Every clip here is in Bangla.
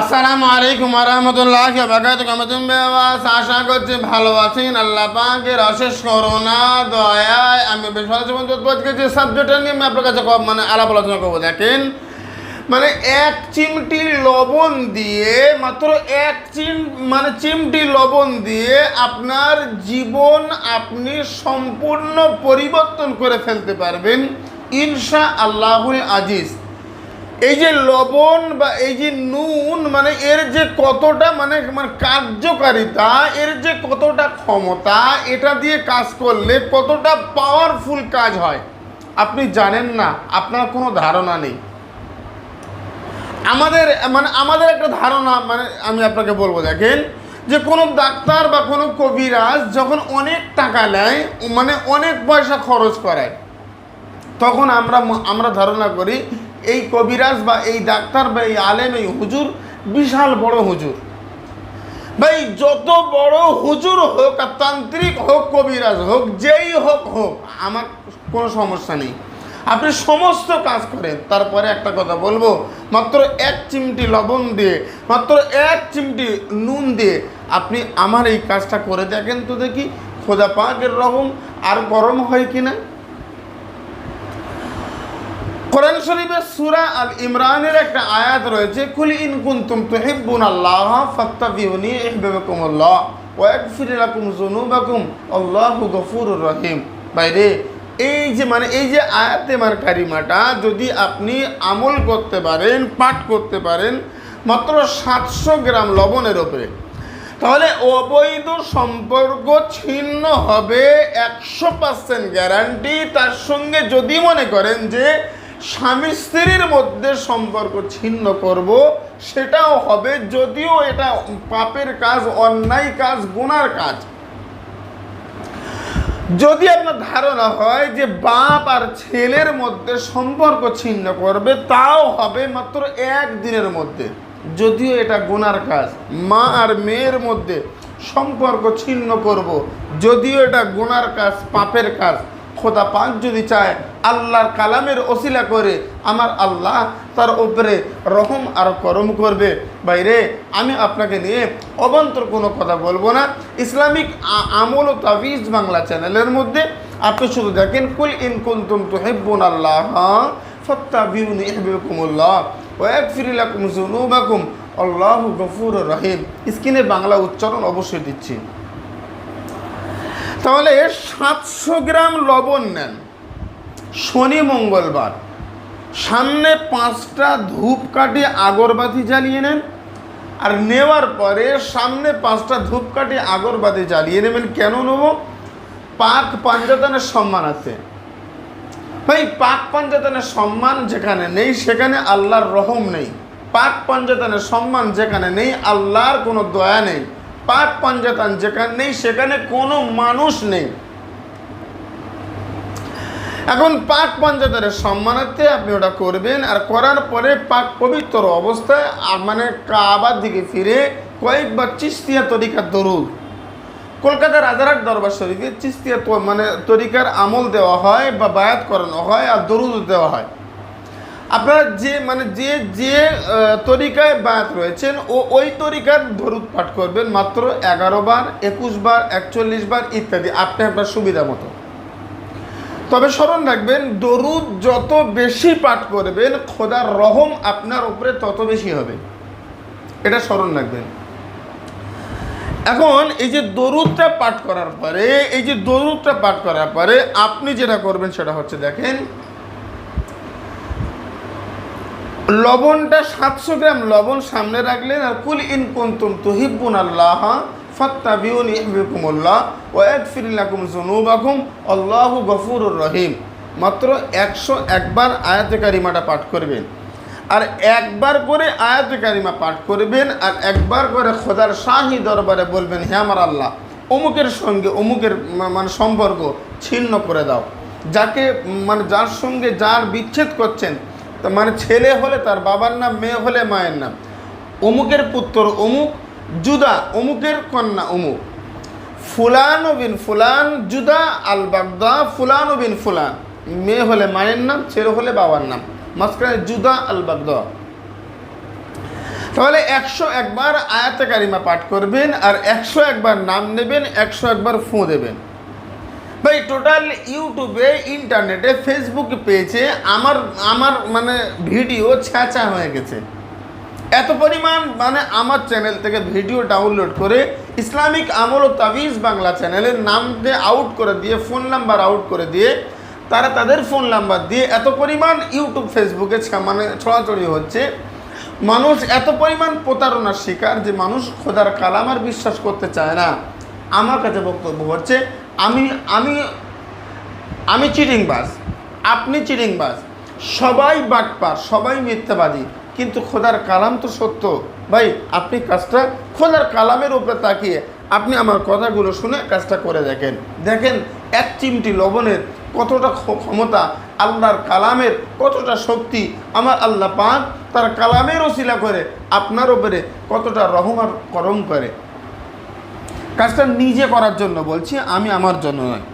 আসসালামু আলাইকুম রহমতুল্লাহ বাকাতুম বেবাস আশা করছি ভালো আছেন। আল্লাহ পাকের অশেষ করোনা দয়ায় আমি বেশ ভালো আজকে যে সাবজেক্টটা নিয়ে আমি আপনার কাছে মানে আলাপ আলোচনা করব, দেখেন। মানে এক চিমটি লবণ দিয়ে, মাত্র এক চিম মানে চিমটি লবণ দিয়ে আপনার জীবন আপনি সম্পূর্ণ পরিবর্তন করে ফেলতে পারবেন। ইনশা আল্লাহুল আজিজ। এই যে লবণ বা এই যে নুন মানে এর যে কতটা মানে মানে কার্যকারিতা, এর যে কতটা ক্ষমতা, এটা দিয়ে কাজ করলে কতটা পাওয়ারফুল কাজ হয়? আপনি জানেন না, আপনার কোনো ধারণা নেই। আমাদের মানে আমাদের একটা ধারণা মানে আমি আপনাকে বলব, দেখেন, যে কোনো ডাক্তার বা কোনো কবিরাজ যখন অনেক টাকা নেয় মানে অনেক পয়সা খরচ করায়, তখন আমরা আমরা ধারণা করি এই কবিরাজ বা এই ডাক্তার বা এই আলেম, এই হুজুর বিশাল বড় হুজুর। ভাই, যত বড় হুজুর হোক আর তান্ত্রিক হোক, কবিরাজ হোক, যেই হোক হোক, আমার কোনো সমস্যা নেই। আপনি সমস্ত কাজ করেন, তারপরে একটা কথা বলব, মাত্র এক চিমটি লবণ দিয়ে, মাত্র এক চিমটি নুন দিয়ে আপনি আমার এই কাজটা করে দেখেন তো দেখি খোদা পাকের রকম আর গরম হয় কিনা। কোরআন শরীফের সুরা আল ইমরানের একটা আয়াত রয়েছে, কুল ইন কুনতুম তুহিব্বুন আল্লাহ ফাত্তাবিউনি ইহবিবকুমুল্লাহ ওয়া ইয়াগফির লাকুম যুনুবাকুম, আল্লাহু রহিম। বাইরে, এই যে মানে এই যে আয়াতে মার কারিমাটা, যদি আপনি আমল করতে পারেন, পাঠ করতে পারেন, মাত্র সাতশো গ্রাম লবণের ওপরে তাহলে অবৈধ সম্পর্ক ছিন্ন হবে একশো পার্সেন্ট গ্যারান্টি। তার সঙ্গে যদি মনে করেন যে স্বামী স্ত্রীর মধ্যে সম্পর্ক ছিন্ন করব, সেটাও হবে যদিও এটা পাপের কাজ, অন্যায় কাজ, গুনার কাজ। যদি আপনার ধারণা হয় যে বাপ আর ছেলের মধ্যে সম্পর্ক ছিন্ন করবে, তাও হবে মাত্র এক দিনের মধ্যে। যদিও এটা গুনার কাজ, মা আর মেয়ের মধ্যে সম্পর্ক ছিন্ন করব, যদিও এটা গুনার কাজ, পাপের কাজ। খোদা পাক যদি চায় আল্লাহর কালামের ওসিলা করে আমার আল্লাহ তার উপরে রহম আর করম করবে। বাইরে, আমি আপনাকে নিয়ে অবান্তর কোনো কথা বলব না। ইসলামিক আমল ও তাবিজ বাংলা চ্যানেলের মধ্যে আপনি শুধু দেখেন, কুল ইন কুনতুম তুহিব্বুন আল্লাহ, ফাত্তাবিউনি ইহবিবকুমুল্লাহ, ওয়া ইয়াগফির লাকুম যুনুবাকুম, আল্লাহু গফুরুর রহিম। স্ক্রিনে বাংলা উচ্চারণ অবশ্যই দিচ্ছি। তাহলে সাতশো গ্রাম লবণ নেন। শনি মঙ্গলবার। সামনে পাঁচটা ধূপকাঠি আগরবাতি জ্বালিয়ে নেন আর নেওয়ার পরে সামনে পাঁচটা ধূপকাঠি আগরবাতি জ্বালিয়ে নেবেন। কেন নেব? পাক পাঞ্জাতানের সম্মান আছে। ভাই, পাক পাঞ্জাতানের সম্মান যেখানে নেই, সেখানে আল্লাহর রহম নেই। পাক পাঞ্জাতানের সম্মান যেখানে নেই, আল্লাহর কোনো দয়া নেই। পাক পাঞ্জাতান, যেখানে নেই, সেখানে কোনো মানুষ নেই। এখন পাক পাঞ্জাতানের সম্মানার্থে আপনি ওটা করবেন, আর করার পরে পাক পবিত্র অবস্থায় মানে কাবার দিকে ফিরে কয়েকবার চিস্তিয়া তরিকার দরুদ। কলকাতার রাজারহাট দরবার শরীফে চিস্তিয়া মানে তরিকার আমল দেওয়া হয় বা বায়াত করানো হয় আর দরুদ দেওয়া হয়। আপনারা যে মানে যে যে তরিকায় বায়াত রয়েছেন, ও, ওই তরিকার দরুদ পাঠ করবেন মাত্র এগারো বার, একুশ বার, একচল্লিশ বার ইত্যাদি। আপনি আপনার সুবিধা মতো। তবে স্মরণ রাখবেন, দরুদ যত বেশি পাঠ করবেন, খোদার রহম আপনার উপরে তত বেশি হবে। এটা স্মরণ রাখবেন। এখন এই যে দরুদটা পাঠ করার পরে, এই যে দরুদটা পাঠ করার পরে আপনি যেটা করবেন সেটা হচ্ছে দেখেন লবণটা সাতশো গ্রাম, লবণ সামনে রাখলেন আর কুল ইন কুনতুম তুহিব্বুন আল্লাহ ফাত্তাবিউনি ইহবিকুমুল্লাহ ওয়া ইয়াগফির লাকুম যুনুবাকুম, আল্লাহু গফুরুর রহিম। মাত্র একশো একবার আয়াতে কারিমাটা পাঠ করবেন। আর একবার করে আয়াতে কারিমা পাঠ করবেন আর একবার করে খোদার শাহী দরবারে বলবেন, হে আল্লাহ, অমুকের সঙ্গে, অমুকের মানে সম্পর্ক ছিন্ন করে দাও। যাকে মানে যার সঙ্গে যার বিচ্ছেদ করছেন তা মানে ছেলে হলে তার বাবার নাম, মেয়ে হলে মায়ের নাম। অমুকের পুত্র অমুক জুদা অমুকের কন্যা অমুক। ফুলান বিন ফুলান জুদা আল বাগদা, ফুলান বিন ফুলান। মেয়ে হলে মায়ের নাম, ছেলে হলে বাবার নাম। মাঝখানে জুদা আল বাগদা। তাহলে একশো একবার আয়াতে কারিমা পাঠ করবেন আর একশো একবার নাম নেবেন, একশো একবার ফোঁ দেবেন। ভাই টোটাল ইউটিউবে ইন্টারনেটে ফেসবুকে পেয়েছে আমার আমার মানে ভিডিও ছ্যাঁচা হয়ে গেছে। এত পরিমাণ মানে আমার চ্যানেল থেকে ভিডিও ডাউনলোড করে ইসলামিক আমল ও তাবিজ বাংলা চ্যানেলের নাম দিয়ে আউট করে দিয়ে ফোন নাম্বার আউট করে দিয়ে, তারা তাদের ফোন নাম্বার দিয়ে এত পরিমাণ ইউটিউব ফেসবুকে মানে ছড়াছড়ি হচ্ছে। মানুষ এত পরিমাণ প্রতারণার শিকার যে মানুষ খোদার কালাম আর বিশ্বাস করতে চায় না। আমার কাছে বক্তব্য হচ্ছে আমি আমি আমি চিটিংবাজ, আপনি চিটিংবাজ। সবাই বাটপার, সবাই মিথ্যাবাদী, কিন্তু খোদার কালাম তো সত্য। ভাই, আপনি কাজটা, খোদার কালামের উপরে তাকিয়ে আপনি আমার কথাগুলো শুনে কাজটা করে দেখেন। দেখেন, এক চিমটি লবণের কতটা ক্ষমতা, আল্লাহর কালামের কতটা শক্তি, আমার আল্লাহ পাক তার কালামের ওসিলা করে আপনার ওপরে কতটা রহমার করম করে। কাজটা নিজে করার জন্য বলছি, আমি আমার জন্য নয়।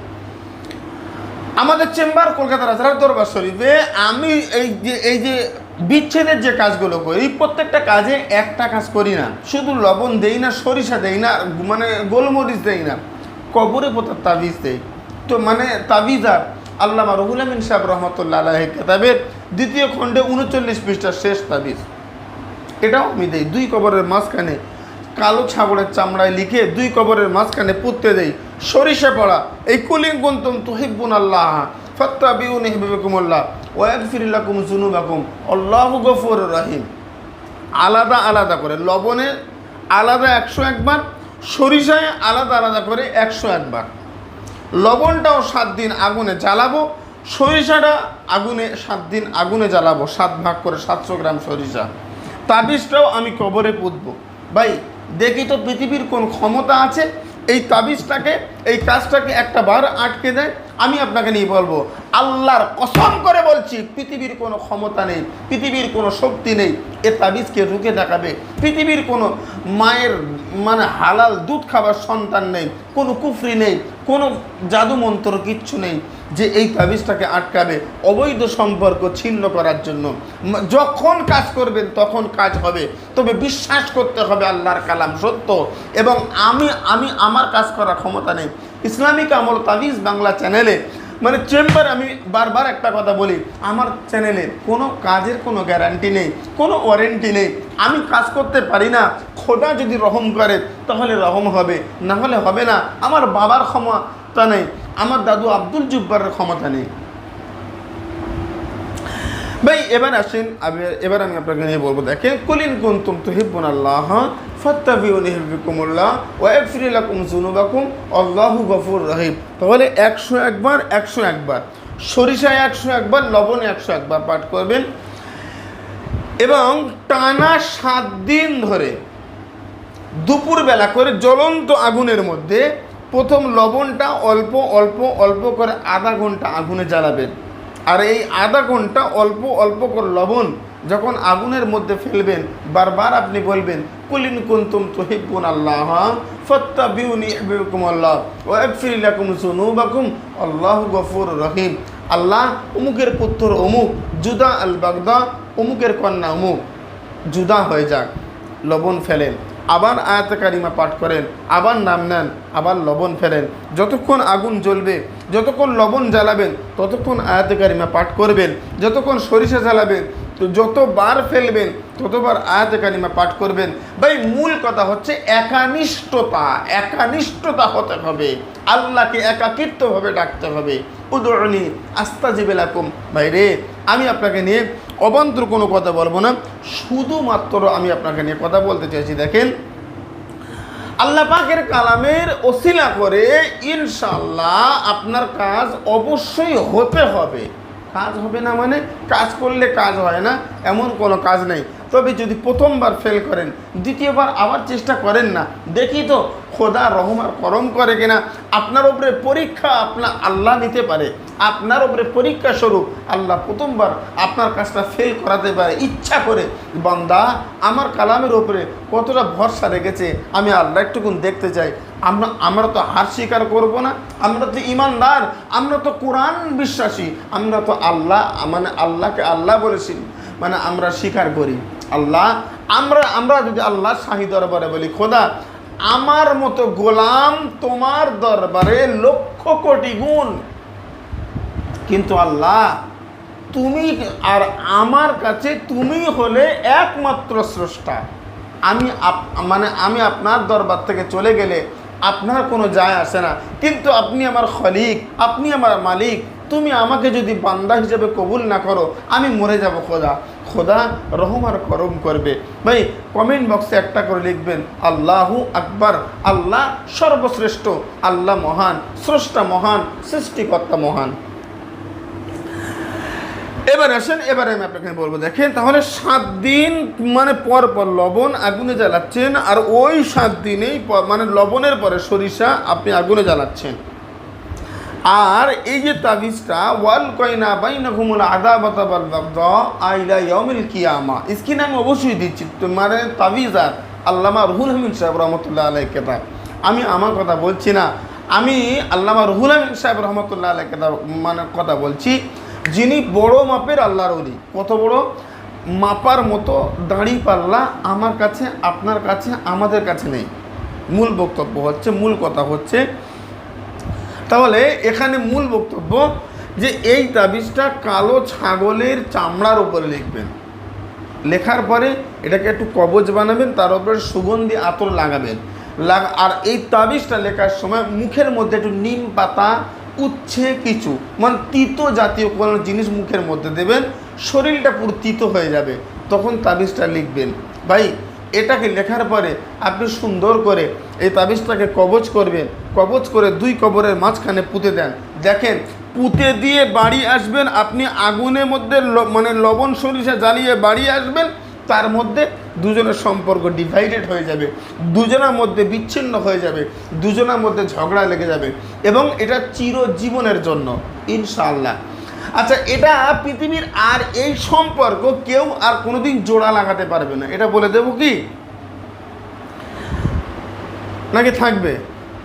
আমাদের চেম্বার কলকাতার রাজার দরবার শরীফে আমি এই যে এই যে বিচ্ছেদের যে কাজগুলো করি, প্রত্যেকটা কাজে একটা কাজ করি না। শুধু লবণ দেই না, সরিষা দেই না মানে গোলমরিচ দেই না, কবরে পোতার তাবিজ দেই। তো মানে তাবিজার আল্লামা রহুল আমিন সাহেব রহমতুল্লাহ আলাহ কেতাবের দ্বিতীয় খণ্ডে উনচল্লিশ পৃষ্ঠার শেষ তাবিজ। এটাও আমি দেই, দুই কবরের মাঝখানে কালো ছাগলের চামড়ায় লিখে দুই কবরের মাঝখানে পুঁততে দেই। সরিষা পড়া, এই কুলিং কুন্তুম তুহিব্বুন আল্লাহ ফত্তা বিউন হিবিকুমুল্লাহ ওয়াকফিরিল্লাকুম জুনুবাকুম আল্লাহ গফুর রহিম। আলাদা আলাদা করে, লবণে আলাদা একশো একবার, সরিষায় আলাদা আলাদা করে একশো একবার। লবণটাও সাত দিন আগুনে জ্বালাবো, সরিষাটা আগুনে, সাত দিন আগুনে জ্বালাবো, সাত ভাগ করে সাতশো গ্রাম সরিষা। তাবিজটাও আমি কবরে পুঁতবো। ভাই দেখি তো পৃথিবীর কোন ক্ষমতা আছে? এই তাবিজটাকে এই কাজটাকে একটা বার আটকে দেয়। আমি আপনাকে নিয়ে বলব, আল্লাহর কসম করে বলছি, পৃথিবীর কোনো ক্ষমতা নেই, পৃথিবীর কোনো শক্তি নেই, এ তাবিজকে রুখে দেখাবে। পৃথিবীর কোনো মায়ের মানে হালাল দুধ খাবার সন্তান নেই, কোনো কুফরি নেই, কোনো জাদু মন্ত্র কিচ্ছু নেই যে এই তাবিজটাকে আটকাবে অবৈধ সম্পর্ক ছিন্ন করার জন্য। যখন কাজ করবেন তখন কাজ হবে, তবে বিশ্বাস করতে হবে আল্লাহর কালাম সত্য। এবং আমি আমি, আমার কাজ করার ক্ষমতা নেই। ইসলামিক আমল তাবিজ বাংলা চ্যানেলে মানে চেম্বার আমি বারবার একটা কথা বলি, আমার চ্যানেলে কোনো কাজের কোনো গ্যারান্টি নেই, কোনো ওয়ারেন্টি নেই। আমি কাজ করতে পারি না, খোদা যদি রহম করে, তাহলে রহম হবে, না হলে হবে না। আমার বাবার ক্ষমতা নেই, আমার দাদু আব্দুল জুব্বারের ক্ষমতা নেই। ভাই, এবার আসেন এবার আমি আপনাকে নিয়ে বলব, দেখেন, কুলিন কুন্তুম তুহিব্বুন আল্লাহ ফাত্তাবিউনি হিব্বিকুমুল্লাহ ওয়া ইয়াগফির লাকুম যুনুবাকুম, আল্লাহু গফুর রহিম। তাহলে একশো একবার একশো একবার, সরিষায় একশো একবার, লবণে একশো একবার পাঠ করবেন। এবং টানা সাত দিন ধরে দুপুরবেলা করে জ্বলন্ত আগুনের মধ্যে প্রথম লবণটা অল্প অল্প অল্প করে আধা ঘণ্টা আগুনে জ্বালাবেন। আর এই আধা ঘণ্টা অল্প অল্প করে লবণ যখন আগুনের মধ্যে ফেলবেন, বারবার আপনি বলবেন, কুলিন কুন্তুম তুহিব্বুন আল্লাহ, ফাত্তাবিউনি ইহবিবকুম আল্লাহ, ওয়া ইয়াগফির লাকুম যুনুবাকুম, আল্লাহু গফুর রহিম। আল্লাহ অমুকের পুত্র অমুক জুদা আল বাগদা অমুকের কন্যা অমুক জুদা হয়ে যাক, লবণ ফেলেন। আবার আয়াতে কারিমা পাঠ করেন, আবার নাম নেন, আবার লবণ ফেলেন। যতক্ষণ আগুন জ্বলবে, যতক্ষণ লবণ জ্বালাবেন, ততক্ষণ আয়াতে কারিমা পাঠ করবেন। যতক্ষণ সরিষা জ্বালাবেন, তো যতবার ফেলবেন, ততবার আয়াতে কারিমা পাঠ করবেন। ভাই, মূল কথা হচ্ছে একানিষ্ঠতা একানিষ্ঠতা হতে হবে। আল্লাহকে একাকিত্বভাবে ডাকতে হবে। উদরণী আস্তা জিবেলাকুম ভাই রে, আমি আপনাকে নিয়ে অবান্তর কোনো কথা বলব না। শুধুমাত্র আমি আপনাকে নিয়ে কথা বলতে চাইছি, দেখেন। আল্লাহ পাকের কালামের ওসিলা করে ইনশাল্লাহ আপনার কাজ অবশ্যই হতে হবে। কাজ হবে না মানে কাজ করলে কাজ হয় না, এমন কোনো কাজ নেই। তবে যদি প্রথমবার ফেল করেন, দ্বিতীয়বার আবার চেষ্টা করেন না, দেখি তো খোদা রহমার করম করে কিনা, আপনার উপরে পরীক্ষা আপনার আল্লাহ নিতে পারে। আপনার উপরে পরীক্ষা স্বরূপ আল্লাহ প্রথমবার আপনার কাজটা ফেল করাতে পারে, ইচ্ছা করে। বান্দা, আমার কালামের উপরে কতটা ভরসা রেখেছে, আমি আল্লাহ একটুকুন দেখতে চাই। আমরা আমরা তো হার স্বীকার করব না, আমরা তো ইমানদার, আমরা তো কোরআন বিশ্বাসী, আমরা তো আল্লাহ মানে আল্লাহকে আল্লাহ বলেছি মানে আমরা স্বীকার করি। আল্লাহ, আমরা আমরা যদি আল্লাহ শাহী দরবারে বলি, খোদা আমার মতো গোলাম তোমার দরবারে লক্ষ কোটি গুণ। কিন্তু আল্লাহ, তুমি আর আমার কাছে তুমি হলে একমাত্র স্রষ্টা। আমি মানে আমি আপনার দরবার থেকে চলে গেলে আপনার কোনো যায় আসে না। কিন্তু আপনি আমার খলিক, আপনি আমার মালিক, তুমি আমাকে যদি বান্দা হিসেবে কবুল না করো, আমি মরে যাব খোদা। খোদা রহম আর করম করবে। ভাই কমেন্ট বক্সে একটা করে লিখবেন, আল্লাহু আকবার, আল্লাহ সর্বশ্রেষ্ঠ, আল্লাহ মহান, স্রষ্টা মহান, সৃষ্টিকর্তা মহান। এবার আসেন, এবারে আমি আপনাকে বলব, দেখেন, তাহলে সাত দিন মানে পর পর লবণ আগুনে জ্বালাচ্ছেন, আর ওই সাত দিনেই মানে লবণের পরে সরিষা আপনি আগুনে জ্বালাচ্ছেন। আর এই যে তাবিজটা, ওয়াল কয়না বাইনা ঘুমুল আদা বাতাবাল আইলা ইয়াউমিল কিয়ামা। স্কিন আমি অবশ্যই দিচ্ছি তো মানে তাবিজ আর আল্লামা রুহুল হামিদ সাহেব রহমতুল্লাহ আলাই কেতাব। আমি আমার কথা বলছি না, আমি আল্লামা রুহুল হামিদ সাহেব রহমতুল্লাহ আলাই কেতাব মানে কথা বলছি, যিনি বড় মাপের আল্লাহর অলি কত বড়? মাপার মতো দাঁড়ি পাল্লা আমার কাছে, আপনার কাছে, আমাদের কাছে নেই। মূল বক্তব্য হচ্ছে, মূল কথা হচ্ছে তাহলে এখানে মূল বক্তব্য যে এই তাবিজটা কালো ছাগলের চামড়ার উপরে লিখবেন। লেখার পরে এটাকে একটু কবজ বানাবেন, তার উপরে সুগন্ধি আতর লাগাবেন। লাগা আর এই তাবিজটা লেখার সময় মুখের মধ্যে একটু নিম পাতা, উচ্ছে কিছু মানে তিতো জাতীয় কোনো জিনিস মুখের মধ্যে দেবেন, শরীরটা পুরো তিতো হয়ে যাবে, তখন তাবিজটা লিখবেন। ভাই, এটাকে লেখার পরে আপনি সুন্দর করে এই তাবিজটাকে কবজ করবেন, কবজ করে দুই কবরের মাঝখানে পুঁতে দেন। দেখেন, পুঁতে দিয়ে বাড়ি আসবেন, আপনি আগুনের মধ্যে মানে লবণ সরিষা জ্বালিয়ে বাড়ি আসবেন, তার মধ্যে দুজনের সম্পর্ক ডিভাইডেড হয়ে যাবে। দুজনের মধ্যে বিচ্ছিন্ন হয়ে যাবে, দুজনের মধ্যে ঝগড়া লেগে যাবে এবং এটা চিরজীবনের জন্য, ইনশাআল্লাহ। আচ্ছা এটা পৃথিবীর আর এই সম্পর্ক কেউ আর কোনোদিন জোড়া লাগাতে পারবে না। এটা বলে দেবো কি? নাকি থাকবে।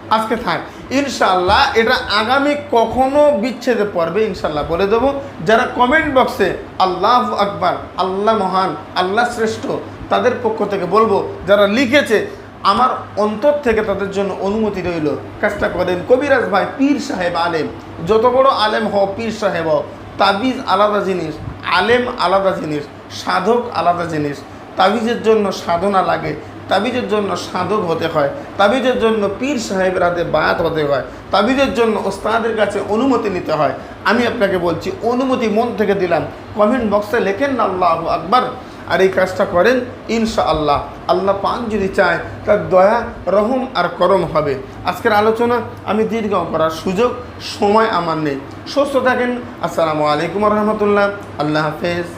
আজকে থাক। ইনশাল্লাহ এটা আগামী কখনো বিচ্ছেদে পড়বে ইনশাল্লাহ বলে দেবো। যারা কমেন্ট বক্সে আল্লাহ আকবার, আল্লাহ মহান, আল্লাহ শ্রেষ্ঠ তাদের পক্ষ থেকে বলব, যারা লিখেছে, আমার অন্তর থেকে তাদের জন্য অনুমতি রইল। কাজটা করেন কবিরাজ ভাই, পীর সাহেব আলেম। যত বড় আলেম হও, পীর সাহেব হও, তাবিজ আলাদা জিনিস, আলেম আলাদা জিনিস, সাধক আলাদা জিনিস। তাবিজের জন্য সাধনা লাগে তাবিজের জন্য সাধক হতে হয়, তাবিজের জন্য পীর সাহেবের হাতে বায়াত হতে হয়, তাবিজের জন্য ওস্তাদের কাছে অনুমতি নিতে হয়। আমি আপনাকে বলছি, অনুমতি মন থেকে দিলাম। কমেন্ট বক্সে লেখেন না, আল্লাহ আকবার। আর এই কাজটা করেন ইনশা আল্লাহ আল্লাহ পান যদি চায়, তার দয়া, রহম আর করম হবে। আজকের আলোচনা, আমি দীর্ঘ করার সুযোগ, সময় আমার নেই। সুস্থ থাকেন। আসসালামু আলাইকুম রহমতুল্লাহ। আল্লাহ হাফেজ।